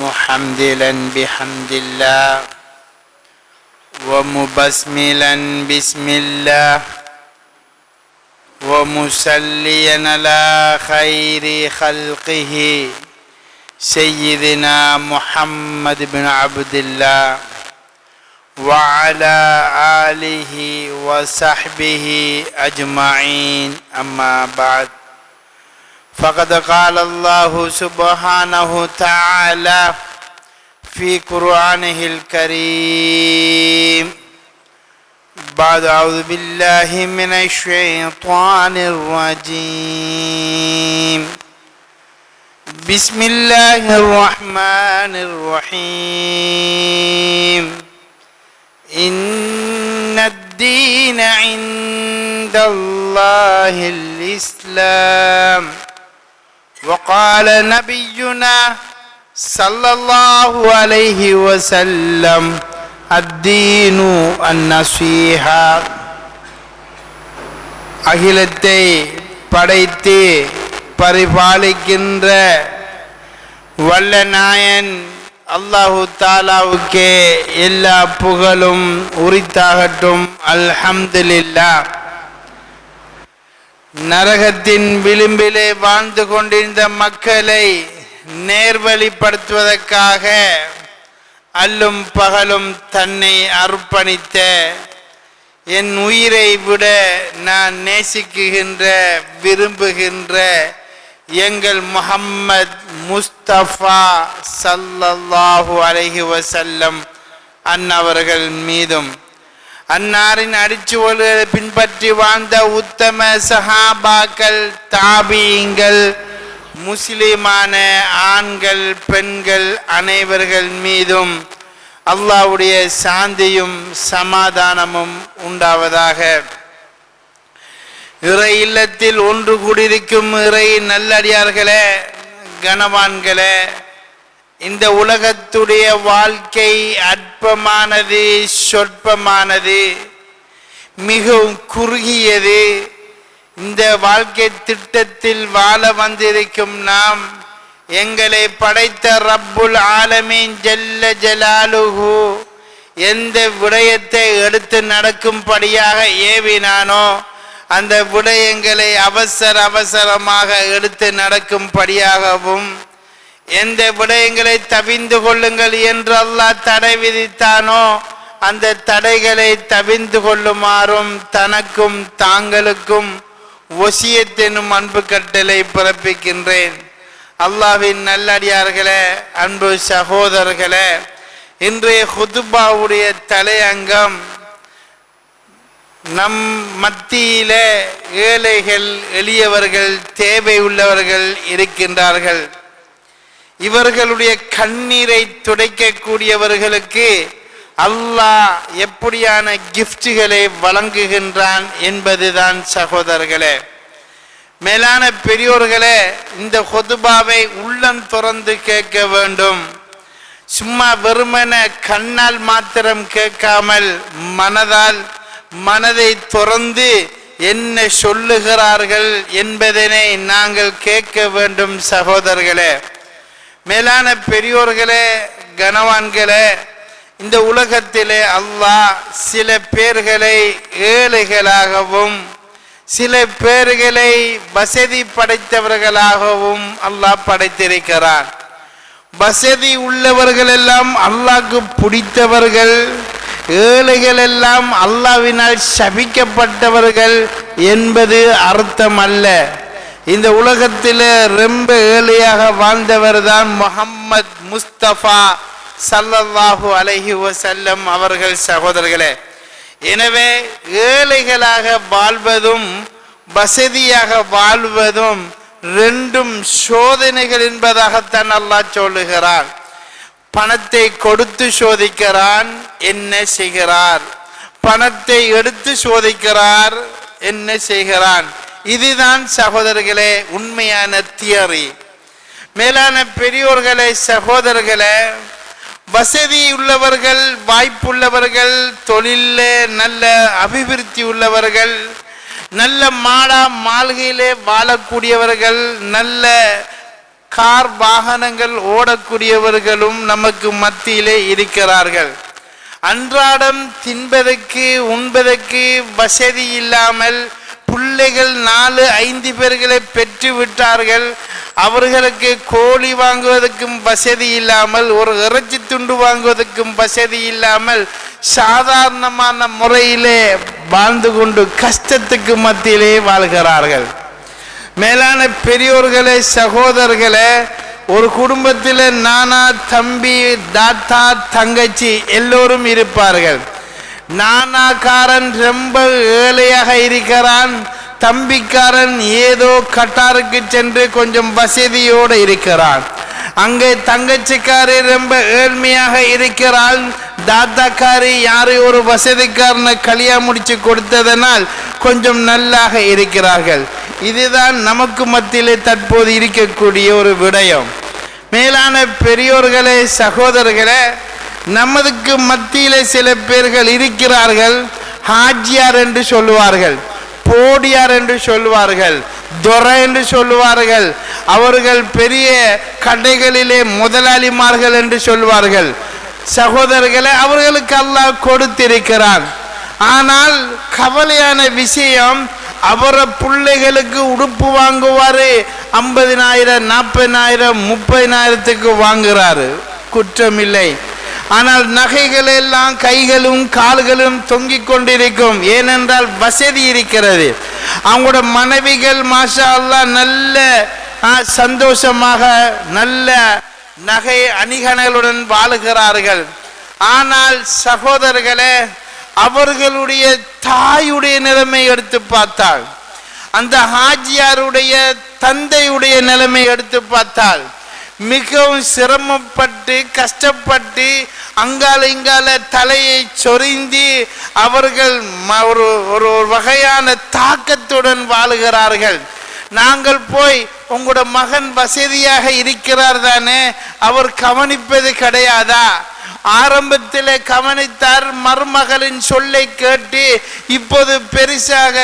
محمدلا بحمد الله ومبسملا بسم الله ومسليا على خير خلقه سيدنا محمد بن عبد الله وعلى آله وصحبه أجمعين. أما بعد فقد قال الله سبحانه تعالى في قرآنه الكريم. بعد أعوذ بالله من الشيطان الرجيم. بسم الله الرحمن الرحيم. إن الدين عند الله الإسلام. وقال نبينا صلى الله عليه وسلم الدين النصيحة அகிலத்தை படைத்து பரிபாலிக்கின்ற வல்ல நாயன் அல்லாஹு தாலாவுக்கே எல்லா புகழும் உரித்தாகட்டும் அல்ஹம்துலில்லா நரகத்தின் விளிம்பிலே வாழ்ந்து கொண்டிருந்த மக்களை நேர்வழிப்படுத்துவதற்காக அல்லும் பகலும் தன்னை அர்ப்பணித்த என் உயிரை விட நான் நேசிக்குகின்ற விரும்புகின்ற எங்கள் முகம்மத் முஸ்தபா சல்லல்லாஹு அலஹி வசல்லம் அன்னவர்கள் மீதும். அன்னாரின் அடிச்சுவல்களை பின்பற்றி வாழ்ந்த உத்தம சஹாபாக்கள் தாபியங்கள் முஸ்லிமான ஆண்கள் பெண்கள் அனைவர்கள் மீதும் அல்லாவுடைய சாந்தியும் சமாதானமும் உண்டாவதாக. இறை இல்லத்தில் ஒன்று கூடியிருக்கும் இறை நல்லடியார்களே கனவான்களே இந்த உலகத்துடைய வாழ்க்கை அற்பமானது சொற்பமானது மிகவும் குறுகியது. இந்த வாழ்க்கை திட்டத்தில் வாழ வந்திருக்கும் நாம் எங்களை படைத்த ரப்புல் ஆலமீன் ஜல்ல ஜலாலுஹு எந்த விடயத்தை எடுத்து நடக்கும்படியாக ஏவினானோ அந்த விடயங்களை அவசர அவசரமாக எடுத்து நடக்கும்படியாகவும் எந்த விடயங்களை தவிந்து கொள்ளுங்கள் என்று அல்லாஹ் தடை விதித்தானோ அந்த தடைகளை தவிந்து கொள்ளுமாறும் தனக்கும் தாங்களுக்கும் ஒசியத்தெனும் அன்பு கட்டளை பிறப்பிக்கின்றேன். அல்லாவின் நல்லடியார்களே அன்பு சகோதரர்களே இன்றைய ஹுதுபாவுடைய தலையங்கம் நம் மத்தியில ஏழைகள் எளியவர்கள் தேவை உள்ளவர்கள் இருக்கின்றார்கள். இவர்களுடைய கண்ணீரை துடைக்கக்கூடியவர்களுக்கு அல்லாஹ் எப்படியான கிஃப்டுகளை வழங்குகின்றான் என்பதுதான் சகோதரர்களே. மேலான பெரியோர்களே இந்த கொதுபாவை உள்ளம் துறந்து கேட்க வேண்டும். சும்மா வெறுமன கண்ணால் மாத்திரம் கேட்காமல் மனதால் மனதை துறந்து என்ன சொல்லுகிறார்கள் என்பதனை நாங்கள் கேட்க வேண்டும் சகோதரர்களே. மேலான பெரியோர்களே கனவான்களே இந்த உலகத்திலே அல்லாஹ் சில பேர்களை ஏழைகளாகவும் சில பேர்களை வசதி படைத்தவர்களாகவும் அல்லாஹ் படைத்திருக்கிறார். வசதி உள்ளவர்கள் எல்லாம் அல்லாஹ்க்கு பிடித்தவர்கள் ஏழைகள் எல்லாம் அல்லாவினால் சபிக்கப்பட்டவர்கள் என்பது அர்த்தம் அல்ல இந்த உலகத்தில் ரொம்ப ஏழையாக வாழ்ந்தவர் தான் முகம்மது முஸ்தபா சல்லல்லாஹு அலஹி வசல்லம் அவர்கள் சகோதரர்களே. எனவே ஏழைகளாக வாழ்வதும் வசதியாக வாழ்வதும் ரெண்டும் சோதனைகள் என்பதாகத்தான் அல்லாஹ் சொல்லுகிறான். பணத்தை கொடுத்து சோதிக்கிறான் என்ன செய்கிறார்? பணத்தை எடுத்து சோதிக்கிறார் என்ன செய்கிறான்? இதுதான் சகோதரர்களே உண்மையான தியரி. மேலான பெரியோர்களே சகோதரர்களே வசதி உள்ளவர்கள் வாய்ப்புள்ளவர்கள் தொழிலில் நல்ல அபிவிருத்தி உள்ளவர்கள் நல்ல மாடா மாளிகையிலே வாழக்கூடியவர்கள் நல்ல கார் வாகனங்கள் ஓடக்கூடியவர்களும் நமக்கு மத்தியிலே இருக்கிறார்கள். அன்றாடம் தின்பதற்கு உண்பதற்கு வசதி இல்லாமல் பிள்ளைகள் நாலு ஐந்து பேர்களை பெற்று விட்டார்கள் அவர்களுக்கு கோழி வாங்குவதற்கும் வசதி இல்லாமல் ஒரு இறைச்சி துண்டு வாங்குவதற்கும் வசதி இல்லாமல் சாதாரணமான முறையிலே வாழ்ந்து கொண்டு கஷ்டத்துக்கு மத்தியிலே வாழ்கிறார்கள். மேலான பெரியோர்களே சகோதரர்களே ஒரு குடும்பத்தில் நானா தம்பி தாத்தா தங்கச்சி எல்லோரும் இருப்பார்கள். நானாக்காரன் ரொம்ப ஏழையாக இருக்கிறான். தம்பிக்காரன் ஏதோ கட்டாருக்கு சென்று கொஞ்சம் வசதியோடு இருக்கிறான். அங்கே தங்கச்சிக்காரி ரொம்ப ஏழ்மையாக இருக்கிறாள். தாத்தாக்காரி யாரை ஒரு வசதிக்காரனை கல்யாணம் முடிச்சு கொடுத்ததனால் கொஞ்சம் நல்லாக இருக்கிறார்கள். இதுதான் நமக்கு மத்தியிலே தற்போது இருக்கக்கூடிய ஒரு விடயம். மேலான பெரியோர்களே சகோதரர்களே நமதுக்கு மத்தியிலே சில பேர்கள் இருக்கிறார்கள். ஹாஜியார் என்று சொல்லுவார்கள். போடியார் என்று சொல்லுவார்கள். துரை என்று சொல்லுவார்கள். அவர்கள் பெரிய கடைகளிலே முதலாளிமார்கள் என்று சொல்வார்கள் சகோதரர்களை அவர்களுக்கு அல்லாஹ் கொடுத்திருக்கிறான். ஆனால் கவலையான விஷயம் அவரை பிள்ளைகளுக்கு உடுப்பு வாங்குவாரு ஐம்பதினாயிரம் நாற்பதினாயிரம் முப்பதினாயிரத்துக்கு வாங்குறாரு. குற்றமில்லை ஆனால் நகைகள் எல்லாம் கைகளும் கால்களும் தொங்கிக் கொண்டிருக்கும். ஏனென்றால் வசதி இருக்கிறது. அவங்களோட மனைவிகள் மாஷா அல்லாஹ் நல்ல சந்தோஷமாக நல்ல நகை அணிகணைகளுடன் வாழுகிறார்கள். ஆனால் சகோதரர்களே அவர்களுடைய தாயுடைய நிலைமை எடுத்து பார்த்தால் அந்த ஹாஜியாருடைய தந்தையுடைய நிலைமை எடுத்து பார்த்தால் மிகவும் சிரமப்பட்டு கஷ்டப்பட்டு அங்கால இங்கால தலையை சொரிந்து அவர்கள் ஒரு ஒரு ஒரு வகையான தாக்கத்துடன் வாழுகிறார்கள். நாங்கள் போய் உங்களோட மகன் வசதியாக இருக்கிறார் தானே அவர் கவனிப்பது கிடையாதா? ஆரம்பத்தில் கவனித்தார் மருமகளின் சொல்லை கேட்டு இப்போது பெருசாக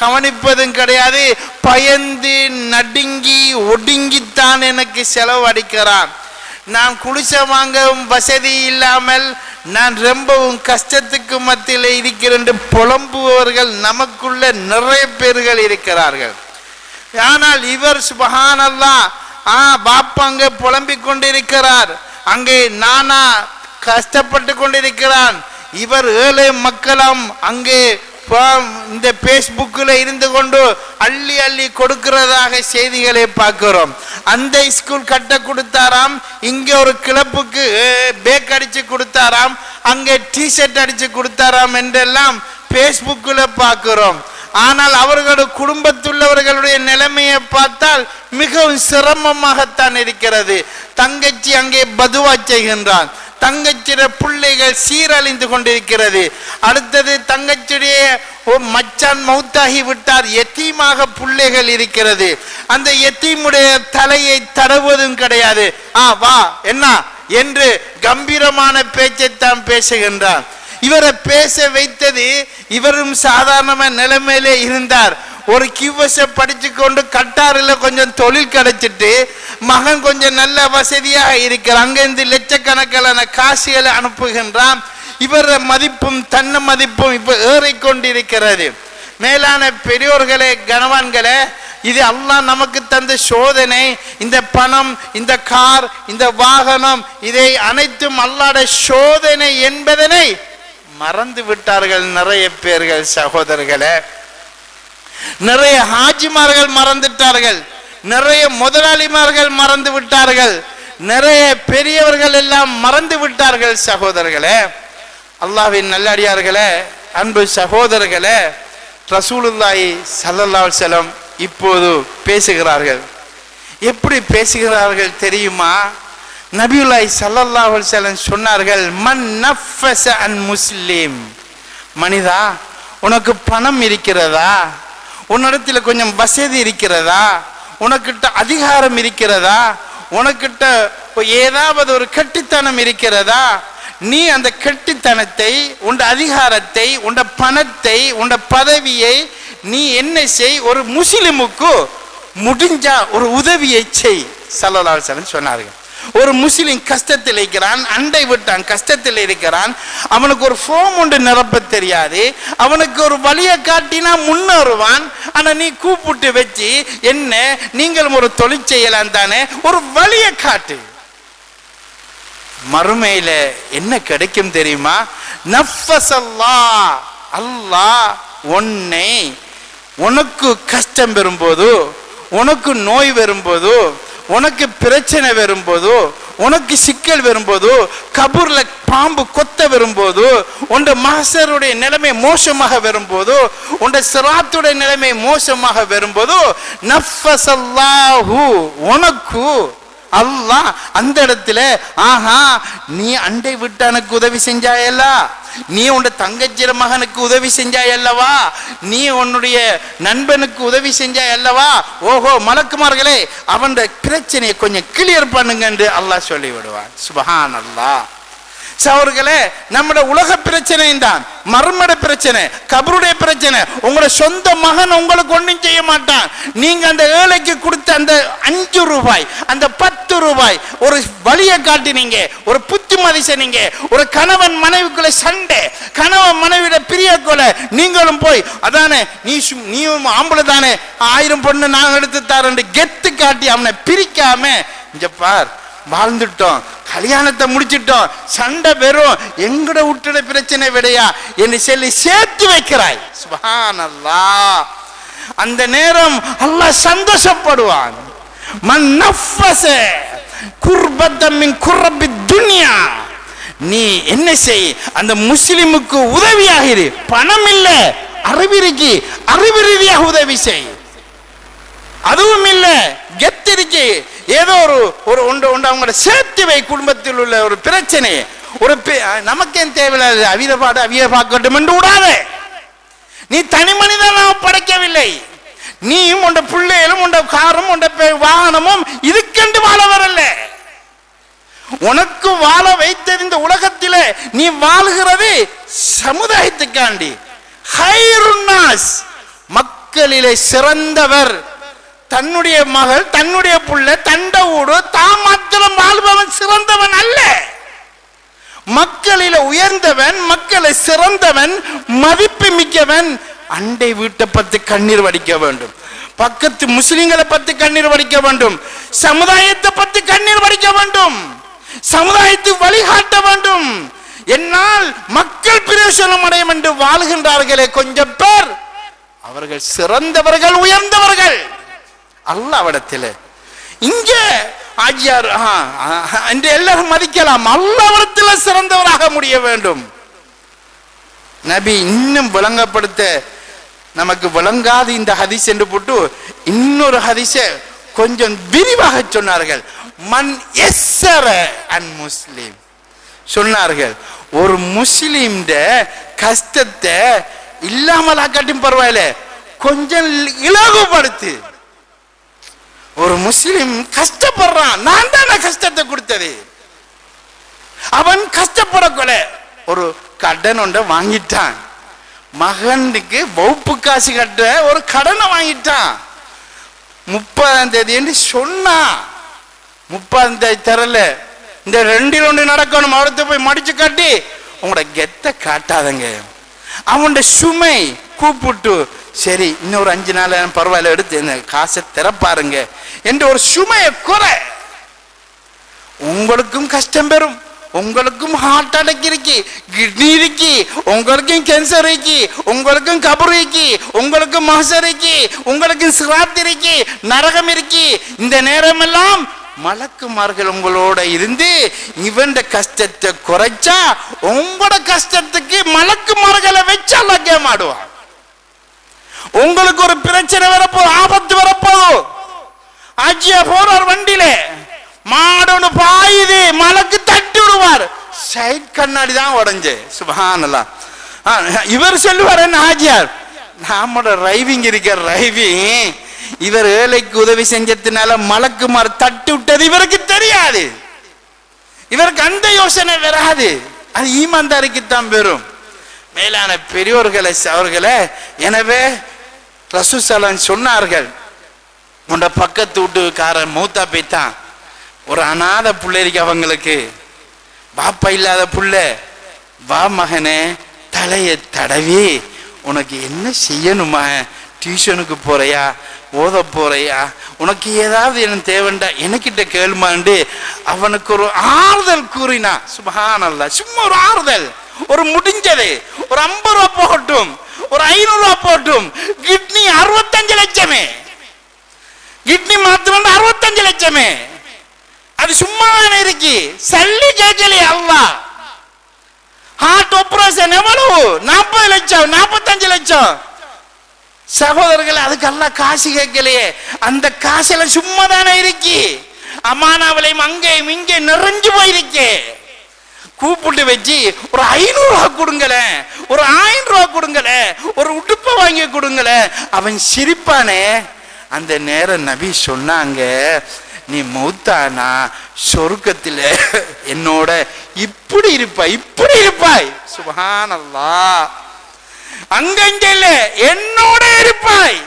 கவனிப்பதும் கிடையாது. பயந்து நடுங்கி ஒடுங்கித்தான் எனக்கு செலவழிக்கிறான் நான் குளிச்ச வாங்கவும் வசதி இல்லாமல் நான் ரொம்பவும் கஷ்டத்துக்கு மத்தியில் இருக்கிறேன் என்று புலம்புபவர்கள் நமக்குள்ள நிறைய பேர்கள் இருக்கிறார்கள். ஆனால் இவர் சுபஹானல்லா ஆ பாப்பா அங்கே புலம்பிக் கொண்டிருக்கிறார். அங்கே நானா கஷ்டப்பட்டு கொண்டிருக்கிறான். இவர் ஏழை மக்களும் அங்கே இந்த பேஸ்புக்கில் இருந்து கொண்டு அள்ளி அள்ளி கொடுக்கிறதாக செய்திகளை பார்க்கிறோம். அந்த ஸ்கூல் கட்ட கொடுத்தாராம் இங்கே ஒரு கிளப்புக்கு பேக் அடித்து கொடுத்தாராம் அங்கே டிஷர்ட் அடித்து கொடுத்தாராம் என்றெல்லாம் பேஸ்புக்கில் பார்க்கிறோம். ஆனால் அவர்களுடைய குடும்பத்துள்ளவர்களுடைய நிலைமையை பார்த்தால் மிகவும் சிரமமாகத்தான் இருக்கிறது. தங்கச்சி அங்கே பதுவா செய்கின்றான். தங்கச்சிட பிள்ளைகள் சீரழிந்து கொண்டிருக்கிறது. அடுத்தது தங்கச்சியுடைய மச்சான் மௌத்தாகி விட்டார். எத்தீமாக பிள்ளைகள் இருக்கிறது. அந்த எத்தீமுடைய தலையை தடவுவதும் கிடையாது. ஆ வா என்ன? என்று கம்பீரமான பேச்சைத்தான் பேசுகின்றான். இவரை பேச வைத்தது இவரும் சாதாரண நிலைமையிலே இருந்தார். ஒரு கியூஎஸ் படிச்சு கொண்டு கட்டாரில் கொஞ்சம் தொழில் கிடைச்சிட்டு மகன் கொஞ்சம் நல்ல வசதியாக இருக்கிறார் அங்கிருந்து லட்சக்கணக்கான காசுகளை அனுப்புகின்றான். இவர மதிப்பும் தன்ன மதிப்பும் இப்ப ஏறிக்கொண்டிருக்கிறது. மேலான பெரியோர்களே கனவான்களே இது அல்லாஹ் நமக்கு தந்த சோதனை. இந்த பணம் இந்த கார் இந்த வாகனம் இதை அனைத்தும் அல்லாட சோதனை என்பதனை மறந்து விட்டார்கள் நிறைய பேர்கள் சகோதரர்களே. நிறைய ஹாஜிமார்கள் மறந்துட்டார்கள். நிறைய முதலாளிமார்கள் மறந்து விட்டார்கள். நிறைய பெரியவர்கள் எல்லாம் மறந்து விட்டார்கள் சகோதரர்களே. அல்லாஹ்வின் நல்லடியார்களே அன்பு சகோதரர்களே ரசூலுல்லாஹி சல்லல்லால் செலம் இப்போது பேசுகிறார்கள். எப்படி பேசுகிறார்கள் தெரியுமா? நபியுல்லாய் ஸல்லல்லாஹு அலைஹி சொன்னார்கள் மன் நஃபஸ அன் முஸ்லீம். மனிதா உனக்கு பணம் இருக்கிறதா? உன்னிடத்தில் கொஞ்சம் வசதி இருக்கிறதா? உனக்கிட்ட அதிகாரம் இருக்கிறதா? உனக்கிட்ட ஏதாவது ஒரு கெட்டித்தனம் இருக்கிறதா? நீ அந்த கெட்டித்தனத்தை உண்ட அதிகாரத்தை உண்ட பணத்தை உண்ட பதவியை நீ என்ன செய்? ஒரு முஸ்லிமுக்கு முடிஞ்சா ஒரு உதவியை செய் சல்லல்லாஹு சொன்னார்கள். ஒரு முஸ்லிம் கஷ்டத்தில் இருக்கிறான் அண்டை விட்டான் கஷ்டத்தில் இருக்கிறான். அவனுக்கு ஒரு ஃபோம் ஒன்று நிரப்ப தெரியாது. அவனுக்கு ஒரு வழியை காட்டினா முன்னேறுவான் ஆனா நீ கூப்பிட்டு வச்சு என்ன நீங்களும் ஒரு தொழில் செய்யலாம் தானே? ஒரு வழியை காட்டு. மறுமையில என்ன கிடைக்கும் தெரியுமா? நஃபசல்லா அல்லாஹ் உன்னை உனக்கு கஷ்டம் வரும்போது உனக்கு நோய் வரும்போது உனக்கு பிரச்சனை வரும்போதோ உனக்கு சிக்கல் வரும்போதோ கபூர்ல பாம்பு கொத்த வரும்போது உண்ட மகசருடைய நிலைமை மோசமாக வரும்போதோ உண்ட சிராத்துடைய நிலைமை மோசமாக வரும்போதோ நஃபசல்லாஹு உனக்கு அல்லாஹ் அந்த இடத்துல ஆஹா நீ அண்டை விட்டானுக்கு உதவி செஞ்சாயல்ல? நீ உன் தங்கச்சிர மகனுக்கு உதவி செஞ்சாய் அல்லவா நீ உன்னுடைய நண்பனுக்கு உதவி செஞ்சாய் அல்லவா ஓஹோ மலக்குமார்களே அவன் பிரச்சனையை கொஞ்சம் கிளியர் பண்ணுங்க என்று அல்லாஹ் சொல்லி விடுவான் சுபஹான் அல்லாஹ் சவர்களே நம்மட உலக பிரச்சனை தான் மர்மட பிரச்சனை கபருடைய பிரச்சனை. உங்களோட சொந்த மகன் உங்களுக்கு ஒன்றும் செய்ய மாட்டான். நீங்க அந்த ஏழைக்கு கொடுத்த அந்த அஞ்சு ரூபாய் அந்த பத்து ரூபாய் ஒரு வழியை காட்டினீங்க ஒரு புத்திமதி சொன்னீங்க ஒரு கணவன் மனைவிக்குள்ள சண்டை கணவன் மனைவியோட பிரிய கொலை நீங்களும் போய் அதானே நீ நீயும் ஆம்பளை தானே ஆயிரம் பொண்ணு நான் எடுத்து தரேன் கெத்து காட்டி அவனை பிரிக்காம இங்க பார் வாழ்ந்துட்டோம். கல்யாணத்தை முடிச்சிட்டோம். சண்டை பெறும் எங்கட விட்டுட பிரச்சனை விடையா? என்று சொல்லி சேர்த்து வைக்கிறாய். சுபானல்லா அந்த நேரம் அல்லா சந்தோஷப்படுவான். மன் நஃபஸ குர்பத்தம் குர்ரபி துன்யா. நீ என்ன செய்? அந்த முஸ்லிமுக்கு உதவியாகிரு. பணம் இல்லை அறிவிருக்கு அறிவு ரீதியாக உதவி செய். அதுவும் இல்லை கெத்திருக்கு. ஏதோ ஒரு ஒரு ஒன்று ஒன்று அவங்களோட சேர்த்து வை குடும்பத்தில் உள்ள ஒரு பிரச்சனை. ஒரு நமக்கேன் தேவையில்லாத அவித பாடு அவிய பார்க்கட்டும் என்று விடாத. நீ தனி மனிதனாக படைக்கவில்லை. நீயும் உண்ட பிள்ளைகளும் உண்ட காரும் உண்ட வாகனமும் இதுக்கென்று வாழ வரல உனக்கு வாழ வைத்தது இந்த உலகத்திலே நீ வாழ்கிறது சமுதாயத்துக்காண்டி. ஹைருன்னாஸ். மக்களிலே சிறந்தவர். தன்னுடைய மகள் தன்னுடைய புள்ள தண்ட ஊடு தான் மாத்திரம் வாழ்பவன் சிறந்தவன் அல்ல. மக்களில உயர்ந்தவன் மக்களை சிறந்தவன் மதிப்பு மிக்கவன். அண்டை வீட்டை பத்து கண்ணீர் வடிக்க வேண்டும். பக்கத்து முஸ்லிம்களை பற்றி கண்ணீர் வடிக்க வேண்டும். சமுதாயத்தை பற்றி கண்ணீர் வடிக்க வேண்டும். சமுதாயத்துக்கு வழிகாட்ட வேண்டும். என்னால் மக்கள் பிரயோசனம் அடையும் என்று வாழ்கின்றார்களே கொஞ்சம் பேர். அவர்கள் சிறந்தவர்கள் உயர்ந்தவர்கள். அல்லாவிடத்தில். இங்கே ஆஜியார் என்று எல்லாரும் மதிக்கலாம். அல்லாவிடத்தில் சிறந்தவராக முடிய வேண்டும். நபி இன்னும் விளங்கப்படுத்த நமக்கு விளங்காது இந்த ஹதிஸ் என்று போட்டு இன்னொரு ஹதீஸ கொஞ்சம் விரிவாக சொன்னார்கள். மண் எஸ்ஸர அன் முஸ்லீம். சொன்னார்கள். ஒரு முஸ்லிம் கஷ்டத்தை இல்லாமலாக்காட்டும் பரவாயில்ல. கொஞ்சம் இலகுபடுத்து. ஒரு முஸ்லிம் கஷ்டப்படுறான். நான் தானே கஷ்டத்தை கொடுத்தது. அவன் கஷ்டப்படக்கூட ஒரு கடன் ஒன்றை வாங்கிட்டான். மகனுக்கு வகுப்பு காசு கட்ட ஒரு கடனை வாங்கிட்டான். முப்பதாம் தேதி சொன்னா முப்பதாம் தேதி தரல இந்த ரெண்டில் ஒன்று நடக்கணும். அவரத்தை போய் மடிச்சு காட்டி உங்களோட கெத்த காட்டாதங்க. அவனோட சுமை கூப்பிட்டு சரி இன்னொரு அஞ்சு நாள் பரவாயில்ல எடுத்து இந்த காசை திறப்பாருங்க என்று ஒரு சுமையை குறை. உங்களுக்கும் கஷ்டம் பெறும். உங்களுக்கும் ஹார்ட் அட்டாக் இருக்கு கிட்னி இருக்கு உங்களுக்கும் கேன்சர் இருக்கு உங்களுக்கும் கபர் இருக்கு உங்களுக்கும் மகசர் இருக்கு உங்களுக்கும் சிராத் இருக்கு நரகம் இருக்கு. இந்த நேரமெல்லாம் மலக்குமார்கள் உங்களோட இருந்து இவன் கஷ்டத்தை குறைச்சா உங்களோட கஷ்டத்துக்கு மலக்குமார்களை வச்சு அல்ல கேமாடுவான் உங்களுக்கு ஒரு பிரச்சனை வரப்போது ஆபத்து வரப்போதும் ஆஜியா போறார் வண்டியில. மாடொன்னு பாயுது மலக்கு தட்டி விடுவார். சைட் கண்ணாடி தான் உடஞ்சு சுபஹானல்லா. இவர் சொல்லுவார் என்ன ஆஜியார்? நம்மட ரைவிங் இருக்க ரைவிங் இவர் ஏழைக்கு உதவி செஞ்சதுனால மலக்குமார் தட்டி விட்டது இவருக்கு தெரியாது. இவருக்கு அந்த யோசனை வராது. அது ஈமந்தாரிக்குத்தான் பெறும் மேலான பெரியோர்களை அவர்களை எனவே ரசூசலன் சொன்னார்கள். உண்ட பக்கத்து வீட்டுக்காரன் மூத்தா பைத்தான் ஒரு அனாதை புள்ள இருக்கு அவங்களுக்கு. பாப்பா இல்லாத புள்ள. வா மகனே தலையை தடவி உனக்கு என்ன செய்யணுமா? டியூஷனுக்கு போறியா? ஓத போறியா? உனக்கு ஏதாவது என்ன தேவைண்டா? எனக்கிட்ட கேளுமாண்டு? அவனுக்கு ஒரு ஆறுதல் கூறினா அல்ல சும்மா ஒரு ஆறுதல். ஒரு முடிஞ்சது. ஒரு ஐம்பது ரூபா போகட்டும். ஒரு ஐநூறு ரூபா போகட்டும். கிட்னி அறுபத்தஞ்சு லட்சமே. கிட்னி மாத்திரம் அறுபத்தஞ்சு லட்சமே. அது சும்மா இருக்கு. சல்லி கேட்கலையே அல்லா ஹார்ட் ஆபரேஷன் எவ்வளவு? நாற்பது லட்சம் நாற்பத்தஞ்சு லட்சம். சகோதரர்கள் அதுக்கெல்லாம் காசு கேட்கலையே. அந்த காசெல்லாம் சும்மா தானே இருக்கு. அமானாவிலையும் அங்கேயும் இங்கே நிறைஞ்சு போயிருக்கே. கூப்பிட்டு வச்சு ஒரு ஐநூறு ரூபா கொடுங்களேன். ஒரு ஆயிரம் ரூபா கொடுங்களேன். ஒரு உடுப்பை வாங்கி கொடுங்களேன். அவன் சிரிப்பானே. அந்த நேரம் நபி சொன்னாங்க நீ மௌத்தானா? சொருக்கத்தில் என்னோட இப்படி இருப்பாய் இப்படி இருப்பாய். சுபஹானல்லா அங்கங்க இல்ல என்னோட இருப்பாய்.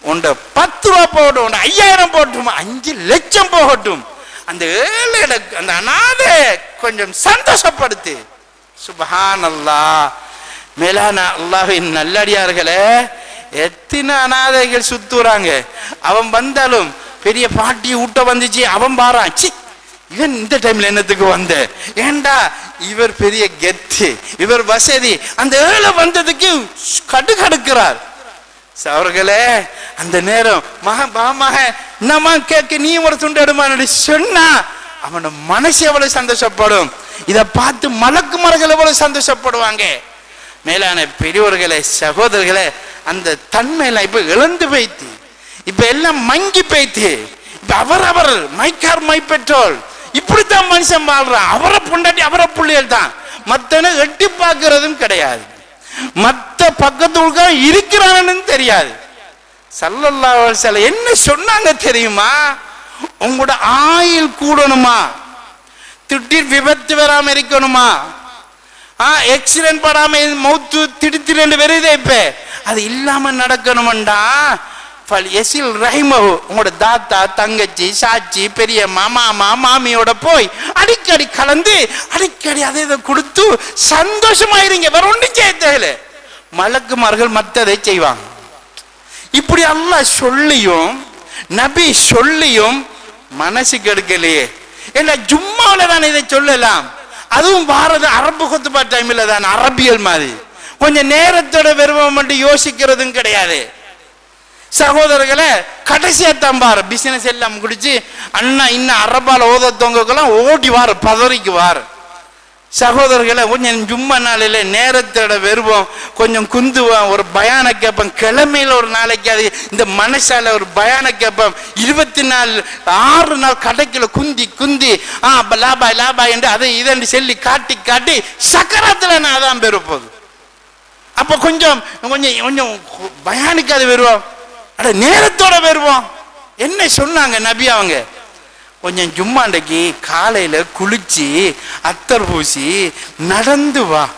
உண்ட பத்து ரூபா போகட்டும் உண்ட ஐயாயிரம் போகட்டும் அஞ்சு லட்சம் போகட்டும். அந்த ஏழை அந்த அனாதை கொஞ்சம் சந்தோஷப்படுத்து. சுபஹான் அல்லா மேலான அல்லாஹின் நல்லடியார்களே எத்தனை அனாதைகள் சுத்துறாங்க. அவன் வந்தாலும் பெரிய பாட்டி ஊட்ட வந்துச்சு அவன் பாறான். சி இவன் இந்த டைம்ல என்னத்துக்கு வந்த? ஏண்டா இவர் பெரிய கெத்து இவர் வசதி. அந்த ஏழை வந்ததுக்கு கடு கடுக்கிறார் அவர்களே அந்த நேரம் மக பாமக என்னம்மா கேட்க நீ ஒரு துண்டு எடுமான்னு சொன்னா அவனோட மனசு எவ்வளவு சந்தோஷப்படும். இதை பார்த்து மலக்கு மரங்கள் எவ்வளவு சந்தோஷப்படுவாங்க. மேலான பெரியவர்களே சகோதரர்களே அந்த தன்மையெல்லாம் இப்ப இழந்து போய்த்து இப்ப எல்லாம் மங்கி போய்த்து இப்ப அவரவர் மைக்கார் மை பெற்றோல் இப்படித்தான் மனுஷன் வாழ்றான். அவரை பொண்டாட்டி அவரை பிள்ளைகள் தான். மத்தனை எட்டி பார்க்கறதும் கிடையாது. மற்ற பக்கத்து இருக்கிறான்னு தெரியாது. சல்லல்லா சில என்ன சொன்னாங்க தெரியுமா? உங்களோட ஆயில் கூடணுமா? திடீர் விபத்து வராமல் இருக்கணுமா? ஆ எக்ஸிடென்ட் படாமல் மௌத்து திடுத்திரண்டு வருதே இப்ப. அது இல்லாமல் நடக்கணுமெண்டா? ஃபல் எசில் ரஹிமஹு உங்களோட தாத்தா தங்கச்சி சாச்சி பெரியம்மா மாமா மாமியோட போய் அடிக்கடி கலந்து அடிக்கடி அதை இதை கொடுத்து சந்தோஷமாயிருங்க. வேற ஒன்றும் செய்ய தேவையில்ல. மலக்குமார்கள் மற்றதை செய்வாங்க. இப்படி அல்லாஹ் சொல்லியும் நபி சொல்லியும் மனசு கெடுக்கலையே. என்ன ஜும்மாவில் தான் இதை சொல்லலாம். அதுவும் பாரத அரபு கொத்துப்பா டைமில் தான் அரபியல் மாதிரி. கொஞ்சம் நேரத்தோட விரும்பம் மட்டும் யோசிக்கிறதும் கிடையாது. சகோதரர்களை கடைசியாக தம்பார் பிசினஸ் எல்லாம் குடிச்சு அண்ணா இன்னும் அரபால ஓதத்தவங்கெல்லாம் ஓடிவார் வார் வார். சகோதரர்களை கொஞ்சம் சும்மா நாளில் நேரத்தோட வெறுவோம். கொஞ்சம் குந்துவோம். ஒரு பயான கேட்போம். கிழமையில் ஒரு நாளைக்கு அது இந்த மனசால ஒரு பயான கேட்போம். இருபத்தி நாலு ஆறு நாள் கடைக்கில் குந்தி குந்தி ஆ அப்போ லாபாய் லாபாய் என்று அதை இதென்று சொல்லி காட்டி காட்டி சக்கரத்தில் நான் அதான் பெறுப்போது அப்போ கொஞ்சம் கொஞ்சம் கொஞ்சம் பயானுக்கு அது வருவோம் அட நேரத்தோட வருவோம். என்ன சொன்னாங்க நபி அவங்க? கொஞ்சம் ஜும்மாண்டைக்கு காலையில் குளிச்சு அத்தர் பூசி நடந்து வா.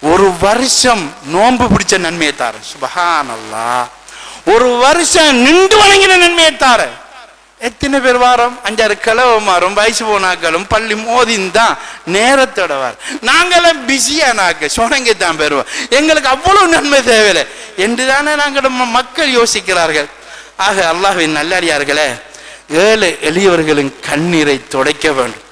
ஒரு வருஷம் நோன்பு பிடிச்ச நன்மையை தார. சுபஹானல்லா ஒரு வருஷம் நின்று வணங்கின நன்மையை தார. எத்தனை பேர் வாரம்? அஞ்சாறு கிழவ மாறும் வயசு போனாக்களும் பள்ளி மோதின் தான் நேரத்தோட வார். நாங்களாம் பிஸியானாக்க சொனங்க தான் பெறுவோம். எங்களுக்கு அவ்வளவு நன்மை தேவையில்லை. என்று தானே நாங்கள் மக்கள் யோசிக்கிறார்கள். ஆக அல்லாஹின் நல்லடியார்களே ஏழு எளியவர்களின் கண்ணீரை துடைக்க வேண்டும்.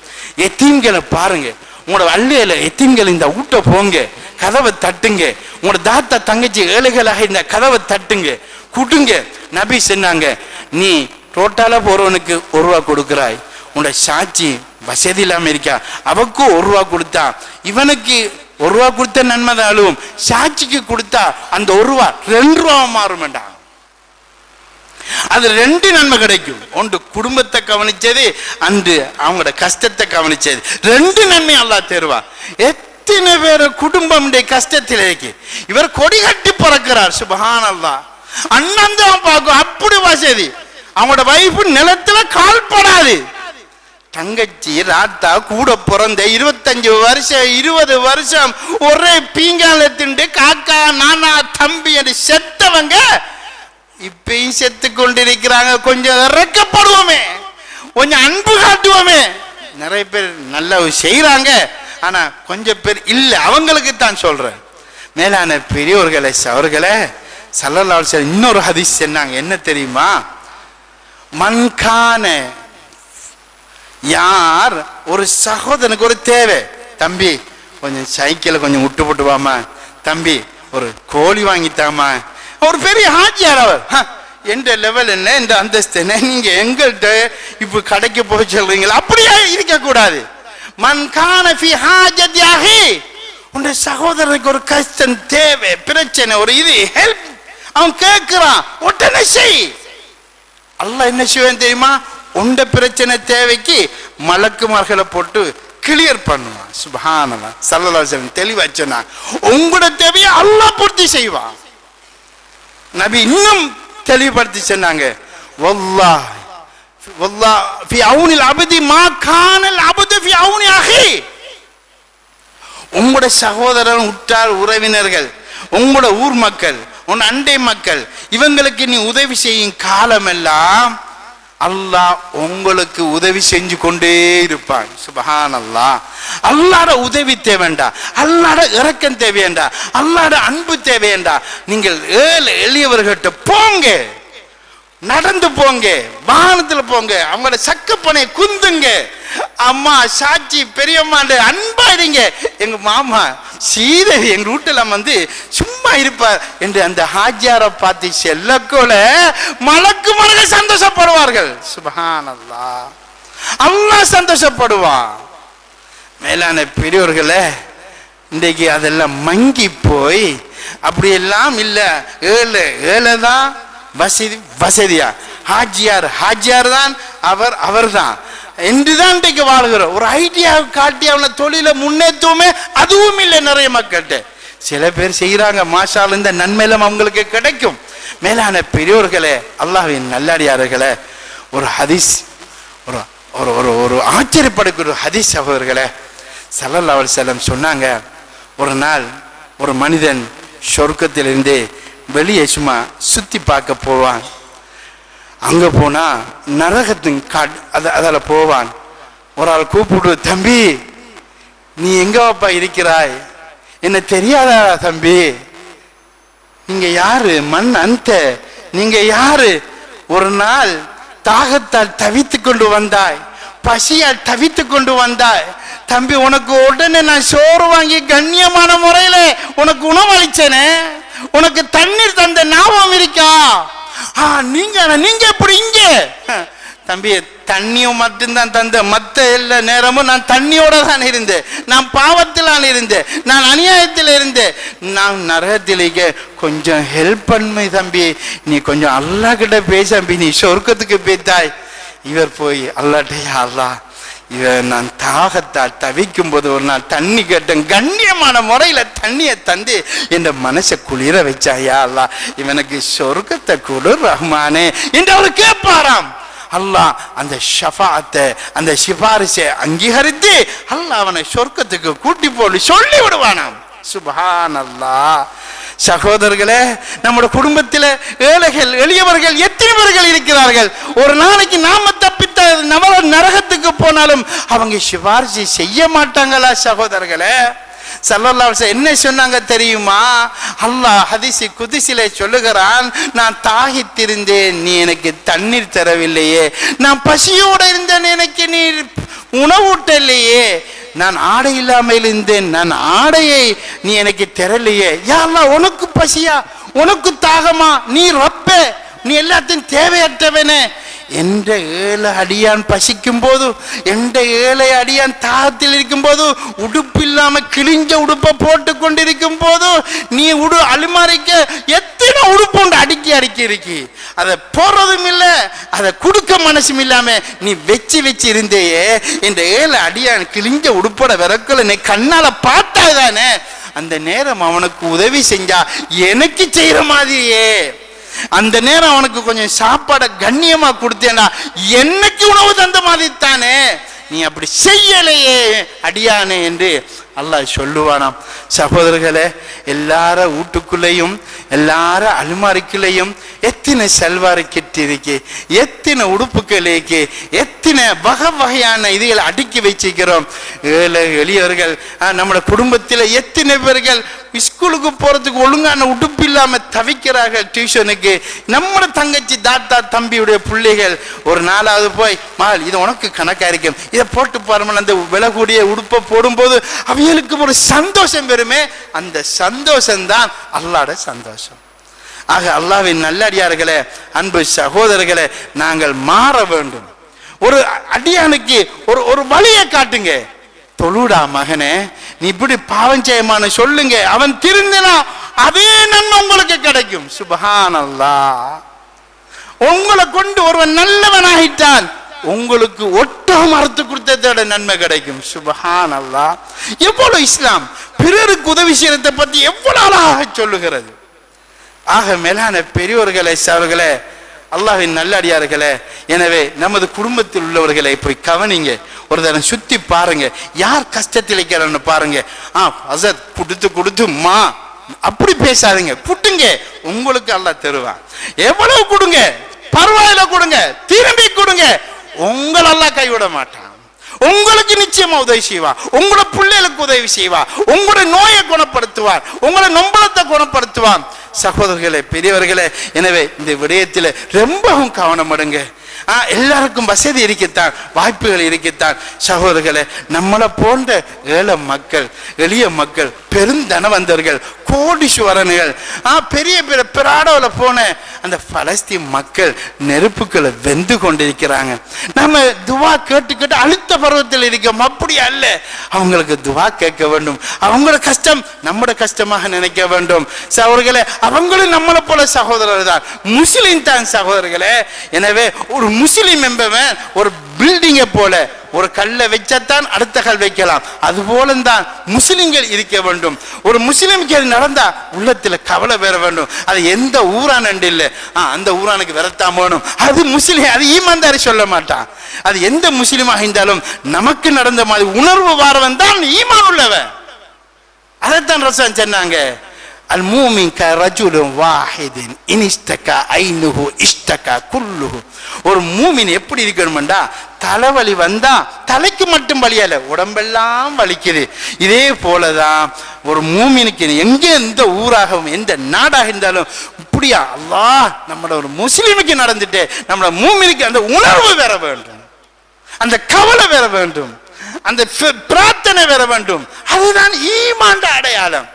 எத்தீம்களை பாருங்க. உங்களோட அள்ளியில எத்தீம்கள் இந்த ஊட்ட போங்க. கதவை தட்டுங்க. உங்களோட தாத்தா தங்கச்சி ஏழைகளாக இந்த கதவை தட்டுங்க. குட்டுங்க நபி சொன்னாங்க நீ ரோட்டால போறவனுக்கு ஒரு ரூபா கொடுக்கிறாய் உன்னோட சாட்சி வசதி இல்லாம இருக்கா அவக்கும் ஒரு ரூபா கொடுத்தா இவனுக்கு ஒரு ரூபா கொடுத்த நன்மை தான் சாட்சிக்கு கொடுத்தா அந்த ஒரு ரூபா ரெண்டு ரூபா மாறும் வேண்டாம் அது ரெண்டு நன்மை கிடைக்கும் ஒன்று குடும்பத்தை கவனிச்சது அன்று அவங்களோட கஷ்டத்தை கவனிச்சது ரெண்டு நன்மை அல்லா தருவா எத்தனை பேர் குடும்பம் கஷ்டத்தில் இருக்கு இவர் கொடி கட்டி பிறக்கிறார் சுபஹான் அல்லா அண்ணன் தான் பார்க்கும் அப்படி வசதி அவங்களோட வைஃப் நிலத்துல கால் படாது. தங்கச்சி ராத்தா கூட பிறந்த இருபத்தஞ்சு வருஷம் இருபது வருஷம் ஒரே பீங்கால திண்டு காக்கா நானா தம்பி என்று செத்தவங்க இப்பயும் செத்து கொண்டிருக்கிறாங்க. கொஞ்சம் இறக்கப்படுவோமே. கொஞ்சம் அன்பு காட்டுவோமே. நிறைய பேர் நல்லா செய்கிறாங்க ஆனா கொஞ்சம் பேர் இல்லை அவங்களுக்கு தான் சொல்றேன். மேலான பெரியோர்களே அவர்களை சல்லல்லால் சார் இன்னொரு ஹதீஸ் சொன்னாங்க. என்ன தெரியுமா? மன்கான யார்? ஒரு சகோதரனுக்கு ஒரு தேவை. தம்பி கொஞ்சம் சைக்கிளை கொஞ்சம் விட்டு போட்டு வாமா தம்பி ஒரு கோழி வாங்கித்தாமா ஒரு பெரிய ஹாஜியார் அவர். எந்த லெவல் என்ன இந்த அந்தஸ்து என்ன நீங்க எங்கள்கிட்ட இப்போ கடைக்கு போய் சொல்றீங்களா? அப்படியே இருக்கக்கூடாது. மன்கான ஃபி ஹாஜத்யாகி உன்னுடைய சகோதரனுக்கு ஒரு கஷ்டம் தேவை பிரச்சனை ஒரு இது ஹெல்ப் அவன் கேட்கிறான் உடனே செய். அல்ல என்ன செய்வேன் தெரியுமா? உண்ட பிரச்சனை தேவைக்கு மலக்குமார்களை போட்டு கிளியர் பண்ணுவான். சுபானவன் சல்லலாசன் அலைஹி வஸல்லம் தெளிவா உங்களோட தேவையை அல்லா பூர்த்தி செய்வான். நபி இன்னும் தெளிவுபடுத்தி சொன்னாங்க. வல்லாஹ். வல்லாஹ் ஃபி அவுனில் அபதி மா கானல் அபது ஃபி அவுனி உங்களோட சகோதரன் உற்றார் உறவினர்கள் உங்களோட ஊர் மக்கள் உன் அண்டை மக்கள் இவங்களுக்கு நீ உதவி செய்யும் காலமெல்லாம் அல்லாஹ் உங்களுக்கு உதவி செஞ்சு கொண்டே இருப்பான். சுபஹான் அல்லாஹ் அல்லாட உதவி தேவைண்டா. அல்லாட இறக்கம் தேவையண்டா. அல்லாட அன்பு தேவையண்டா. நீங்கள் ஏழு எளியவர்கிட்ட போங்க. நடந்து போங்க. வானத்தில் போங்க. அவங்களோட சக்கப்பனை குந்துங்க. அம்மா சாட்சி பெரியம்மாண்டு அன்பா இருங்க. எங்க மாமா சீதை எங்க வீட்டுல வந்து சும்மா இருப்பார் என்று அந்த ஹாஜியாரை பார்த்து செல்லக்கோல மலக்கு மலக சந்தோஷப்படுவார்கள். சுபஹானல்லா. அல்லா சந்தோஷப்படுவான். மேலான பெரியோர்களே இன்றைக்கு அதெல்லாம் மங்கி போய் அப்படி எல்லாம் இல்ல ஏழை தான் வசதி வசதியா? ஹாஜியார் ஹாஜியார் தான் அவர் அவர்தான். இன்றுதான் இன்றைக்கு வாழ்கிறோம். ஒரு ஐடியா காட்டி அவனை தொழில முன்னேற்றவுமே அதுவும் இல்லை நிறைய மக்கள்கிட்ட. சில பேர் செய்கிறாங்க மாஷால் இந்த நன்மையிலும் அவங்களுக்கு கிடைக்கும். மேலான பெரியோர்களே அல்லாவின் நல்லடியார்களே ஒரு ஹதீஸ் ஒரு ஒரு ஒரு ஒரு ஆச்சரியப்படக்கூடிய ஹதீஸ் அவர்களே சல்லல்லாஹு செல்லம் சொன்னாங்க ஒரு நாள் ஒரு மனிதன் சொர்க்கத்திலிருந்து வெளியே சும்மா சுற்றி பார்க்க போவான். அங்க போனா நரகத்தின் காட் அது அதில் போவான். ஒரு ஆள் கூப்பிடு தம்பி நீ எங்கவாப்பா இருக்கிறாய்? என்ன தெரியாதா தம்பி? நீங்க யாரு? மண் அந்த. நீங்க யாரு? ஒரு நாள் தாகத்தால் தவித்து கொண்டு வந்தாய். பசியால் தவித்து கொண்டு வந்தாய். தம்பி உனக்கு உடனே நான் சோறு வாங்கி கண்ணியமான முறையில உனக்கு உணவளிச்சேனே. உனக்கு தண்ணீர் தந்த ஞாபகம் இருக்கா? ஆ நீங்க நீங்க எப்படி இங்க? தம்பி தண்ணியும் மட்டும்தான் தந்த மத்த எல்லா நேரமும் நான் தண்ணியோட தான் இருந்தேன். நான் பாவத்தில் இருந்தேன். நான் அநியாயத்தில் இருந்தேன். நான் நரகத்திலேயே கொஞ்சம் ஹெல்ப் பண்ணுமே தம்பி. நீ கொஞ்சம் அல்லா கிட்ட பேசம்பி நீ சொர்க்கத்துக்கு போய்த்தாய் இவர் போய் அல்லாட்டையா அல்லா நான் தாகத்தால் தவிக்கும் போது ஒரு நாள் தண்ணி கேட்டேன் கண்ணியமான முறையில தண்ணியை தந்து என் மனசை குளிர வச்சாயா அல்லா. இவனுக்கு சொர்க்கத்தை கொடு ரஹ்மானே என்று அவர் கேட்பாராம். அல்லாஹ் அந்த ஷஃபாத்தை அந்த சிபாரிசை அங்கீகரித்து அல்லாஹ் அவனை சொர்க்கத்துக்கு கூட்டி போடு சொல்லி விடுவானாம். சுபான் அல்லாஹ் சகோதரர்களே நம்முடைய குடும்பத்தில் ஏழைகள் எளியவர்கள் எத்தனைவர்கள் இருக்கிறார்கள். ஒரு நாளைக்கு நாம தப்பித்த நவர நரகத்துக்கு போனாலும் அவங்க சிபாரிசு செய்ய மாட்டாங்களா சகோதரர்களே? சல்லல்லா என்ன சொன்னாங்க தெரியுமா? அல்லாஹ் ஹதிசி குதிசிலே சொல்லுகிறான் நான் தாகி திருந்தேன் நீ எனக்கு தண்ணீர் தரவில்லையே. நான் பசியோடு இருந்தேன் எனக்கு நீ உணவூட்டலையே. நான் ஆடை இல்லாமல் இருந்தேன். நான் ஆடையை நீ எனக்கு தெரலையே யாரா உனக்கு பசியா? உனக்கு தாகமா? நீ ரப்ப. நீ எல்லாத்தையும் தேவையற்றவனே. எந்த ஏழை அடியான் பசிக்கும் போது எந்த ஏழை அடியான் தாகத்தில் இருக்கும் போது உடுப்பு இல்லாம கிழிஞ்ச உடுப்பை போட்டு கொண்டிருக்கும் போது நீ உடு அலுமாரிக்க எத்தனை உடுப்பு உண்டு அடுக்கி அடுக்கி இருக்கி. அதை போறதும் இல்லை அதை கொடுக்க மனசும் இல்லாம நீ வச்சு வச்சு இருந்தேயே. இந்த ஏழை அடியான் கிழிஞ்ச உடுப்போட விறக்கல நீ கண்ணால பார்த்தாதானே. அந்த நேரம் அவனுக்கு உதவி செஞ்சா எனக்கு செய்யற மாதிரியே. அந்த நேரம் அவனுக்கு கொஞ்சம் சாப்பாடை கண்ணியமா கொடுத்தேன்னா என்னைக்கு உணவு தந்த மாதிரி தானே? நீ அப்படி செய்யலையே அடியானே என்று அல்லாஹ் சொல்லுவானாம். சகோதரர்களே எல்லார வீட்டுக்குள்ளேயும் எல்லார அலுமாரிக்குள்ளேயும் எத்தனை செல்வாரி கிட்டு எத்தனை உடுப்புகளுக்கு எத்தனை வகை வகையான இதுகளை அடுக்கி வச்சிருக்கிறோம். ஏழை எளியவர்கள் ஆஹ், குடும்பத்தில் எத்தனை பேர்கள் ஸ்கூலுக்கு போகிறதுக்கு ஒழுங்கான உடுப்பு இல்லாமல் தவிக்கிறார்கள் டியூஷனுக்கு. நம்ம தங்கச்சி தாத்தா தம்பியுடைய பிள்ளைகள் ஒரு நாளாவது போய் மகள் இது உனக்கு கணக்காக இருக்கும். இதை போட்டு பாருமல் அந்த விலை உடுப்பை போடும்போது அவைகளுக்கு ஒரு சந்தோஷம் பெறுமே. அந்த சந்தோஷம்தான் அல்லாட சந்தோஷம். ஆக அல்லாவின் நல்லடியார்களே அன்பு சகோதரர்களே நாங்கள் மாற வேண்டும். ஒரு அடியானுக்கு ஒரு ஒரு வழியை காட்டுங்க. தொழுடா மகனே நீ இப்படி பாவம் செய்யமான சொல்லுங்க. அவன் திருந்தினா அதே நன்மை உங்களுக்கு கிடைக்கும். சுபஹான் உங்களை கொண்டு ஒருவன் நல்லவனாகிட்டான் உங்களுக்கு ஒட்டகம் அறுத்து கொடுத்ததோட நன்மை கிடைக்கும். சுபஹான் அல்லா எவ்வளவு இஸ்லாம்? பிறருக்கு உதவி செய்யறதை பத்தி எவ்வளவு அழகாக சொல்லுகிறது. ஆக மேலான பெரியோர்களே அவர்களே அல்லாஹின் நல்லடியார்களே எனவே நமது குடும்பத்தில் உள்ளவர்களை போய் கவனிங்க. ஒரு தரம் சுத்தி பாருங்க. யார் கஷ்டத்தில் இருக்கிறன்னு பாருங்க. ஆ அசத் கொடுத்து கொடுத்து மா அப்படி பேசாதீங்க. புட்டுங்க உங்களுக்கு அல்லாஹ் தருவான். எவ்வளவு கொடுங்க? பரவாயில்ல கொடுங்க. திரும்பி கொடுங்க. உங்களெல்லாம் கைவிட மாட்டான். உங்களுக்கு நிச்சயமா உதவி செய்வா உங்களோட பிள்ளைகளுக்கு உதவி செய்வா உங்களோட நோயை குணப்படுத்துவார் உங்களோட நொம்பலத்தை குணப்படுத்துவான். சகோதரர்களே பெரியவர்களே எனவே இந்த விடயத்தில் ரொம்பவும் கவனம் எடுங்க எல்லாருக்கும் வசதி இருக்கத்தான் வாய்ப்புகள் இருக்கத்தான். சகோதரர்களே நம்மளை போன்ற ஏழை மக்கள் எளிய மக்கள் பெருந்தனவந்தர்கள் கோடீஸ்வரன்கள் ஆ, பெரிய பெரிய பிராடோவில் போன அந்த பலஸ்தீன் மக்கள் நெருப்புக்களை வெந்து கொண்டிருக்கிறாங்க. நம்ம துவா கேட்டு கேட்டு அழுத்த பருவத்தில் இருக்கோம். அப்படி அல்ல. அவங்களுக்கு துவா கேட்க வேண்டும். அவங்களோட கஷ்டம் நம்மட கஷ்டமாக நினைக்க வேண்டும். சகோதரர்களே அவங்களும் நம்மளை போல சகோதரர் தான். முஸ்லீம் தான் சகோதரர்களே. எனவே ஒரு முஸ்லீம் என்பவன் ஒரு பில்டிங்கை போல ஒரு கல்லை வச்சாத்தான் அடுத்த கல் வைக்கலாம். அது போலந்தான் முஸ்லிம்கள் இருக்க வேண்டும். ஒரு முஸ்லிமுக்கு அது நடந்தா உள்ளத்தில் கவலை பெற வேண்டும். அது எந்த ஊரான் இல்லை. ஆ, அந்த ஊரானுக்கு விரத்தாம வேணும். அது முஸ்லீம் அது ஈமான்தாரி சொல்ல மாட்டான். அது எந்த முஸ்லீமாக இருந்தாலும் நமக்கு நடந்த மாதிரி உணர்வு வாரவன் தான் ஈமான் உள்ளவன். அதைத்தான் ரசம் சொன்னாங்க. அல் மூமின் க ரஜுலும் வாஹிதின் இனிஷ்டகா ஐனுஹு இஷ்டகா குல்லுகு ஒரு மூமின் எப்படி இருக்கணும்டா? தலைவலி வந்தா தலைக்கு மட்டும் வலியல உடம்பெல்லாம் வலிக்குது. இதே போலதான் ஒரு மூமினுக்கு எங்கே எந்த ஊராகவும் எந்த நாடாக இருந்தாலும் இப்படியா? அல்லா நம்மளோட ஒரு முஸ்லீமுக்கு நடந்துட்டு நம்மளோட மூமினுக்கு அந்த உணர்வு வேற வேண்டும். அந்த கவலை வேற வேண்டும். அந்த பிரார்த்தனை வேற வேண்டும். அதுதான் ஈமாண்ட அடையாளம்.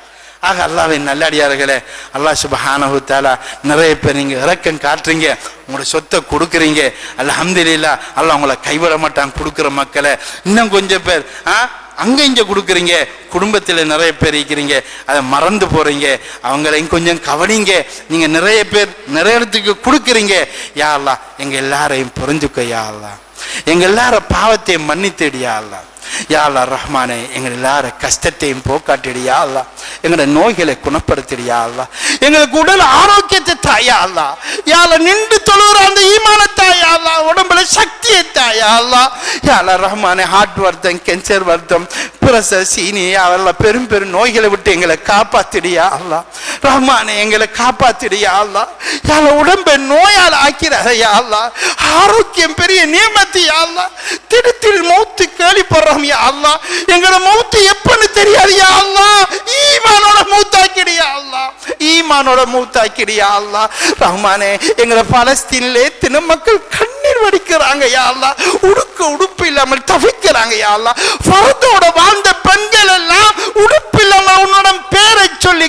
ஆக அல்லாவின் நல்லடியார்களே அல்லாஹ் சுபஹானஹு தாலா நிறைய பேர் நீங்கள் இறக்கம் காட்டுறீங்க உங்களோட சொத்தை கொடுக்குறீங்க. அல்ஹம்துலில்லாஹ் அல்லா உங்களை கைவிட மாட்டான் கொடுக்குற மக்களை. இன்னும் கொஞ்சம் பேர் ஆ? அங்கே இங்கே கொடுக்குறீங்க குடும்பத்தில் நிறைய பேர் இருக்கிறீங்க அதை மறந்து போகிறீங்க அவங்களையும் கொஞ்சம் கவனிங்க. நீங்கள் நிறைய பேர் நிறைய இடத்துக்கு கொடுக்குறீங்க. யா அல்லா எங்கள் எல்லாரையும் புரிஞ்சுக்க யா எங்கள் எங்க எல்லார பாவத்தை மன்னித்தேடியா அல்லா யாழ்லா ரஹ்மானே எங்கள் எல்லார கஷ்டத்தையும் போக்காட்டிடியா அல்லா எங்களோட நோய்களை குணப்படுத்திடியா அல்லா எங்களுக்கு உடல் ஆரோக்கியத்தை தாயா அல்லா யாழ நின்று தொழுகிற அந்த ஈமான தாயா அல்லா உடம்புல சக்தியை தாயா அல்லா யா ரஹ்மானே ஹார்ட் வருத்தம் கேன்சர் வருத்தம் பிரச சீனி அவெல்லாம் பெரும் பெரும் நோய்களை விட்டு எங்களை காப்பாத்திடியா அல்லா ரஹ்மானே எங்களை காப்பாத்திடியா அல்லா யாழ உடம்பை நோயால் ஆக்கிறாரையா அல்லா ஆரோக்கியம் பெரிய நியமத்தியா அல்லா திரு திரு மூத்து கேள்விப்படுறோம் யா அல்லா. எங்களோட மௌத்து எப்பன்னு தெரியாது யா அல்லா? ஈமானோட மூத்தாக்கிடியா அல்லா? ஈமானோட மூத்தாக்கிடியா அல்லா? ரஹ்மானே எங்களை பலஸ்தீனிலே தின மக்கள் கண்ணீர் வடிக்கிறாங்க யா அல்லா? உடுக்க உடுப்பு இல்லாமல் தவிக்கிறாங்க யா அல்லா? ஃபரதோட வாழ்ந்த பெண்கள் எல்லாம் உடுப்பு இல்லாமல் உன்னோட பேரை சொல்லி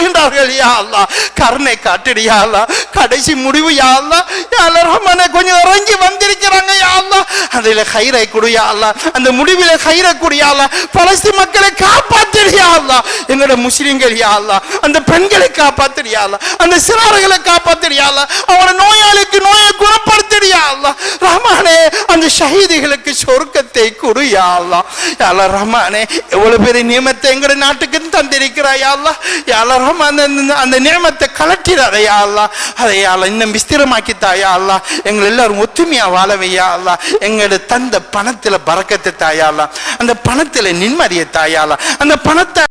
கத்துகின்றார்கள் யா அல்லா கருணை காட்டுடி யா அல்லா கடைசி முடிவு யா அல்லா யா ரஹ்மானே கொஞ்சம் இறங்கி வந்திருக்கிறாங்க யா அல்லா அதில் ஹைரை கொடு யா அல்லா அந்த முடிவில ஹைரை கொடு யா அல்லா பலஸ்தீன் மக்களை காப்பாத்துடி யா அல்லா எங்களோட முஸ்லிம்கள் யா அல்லா அந்த பெண்களை காப்பாத்துடி யா அல்லா அந்த சிறார்களை காப்பாத்துடி யா அல்லா அவங்களோட நோயாளிக்கு நோயை குணப்படுத்துடி யா அல்லா ரஹ்மானே அந்த ஷஹீதிகளுக்கு சொர்க்கத்தை கொடு யா அல்லா யா ரஹ்மானே எவ்வளவு பெரிய நியமத்தை எங்களோட நாட்டுக்கு தந்திருக்கிறாய் யா அல்லா யா அல்லா அந்த- அந்த நியமத்தை கலட்டிடாத யா அல்லா அதை யா அல்லா இன்னும் விஸ்திரமாக்கி தாயா அல்லா எங்களை எல்லாரும் ஒத்துமையா வாழவையா அல்லா எங்களோட தந்த பணத்தில் பறக்கத்தை தாயாலாம் அந்த பணத்தில் நிம்மதியை தாயாலாம் அந்த பணத்தை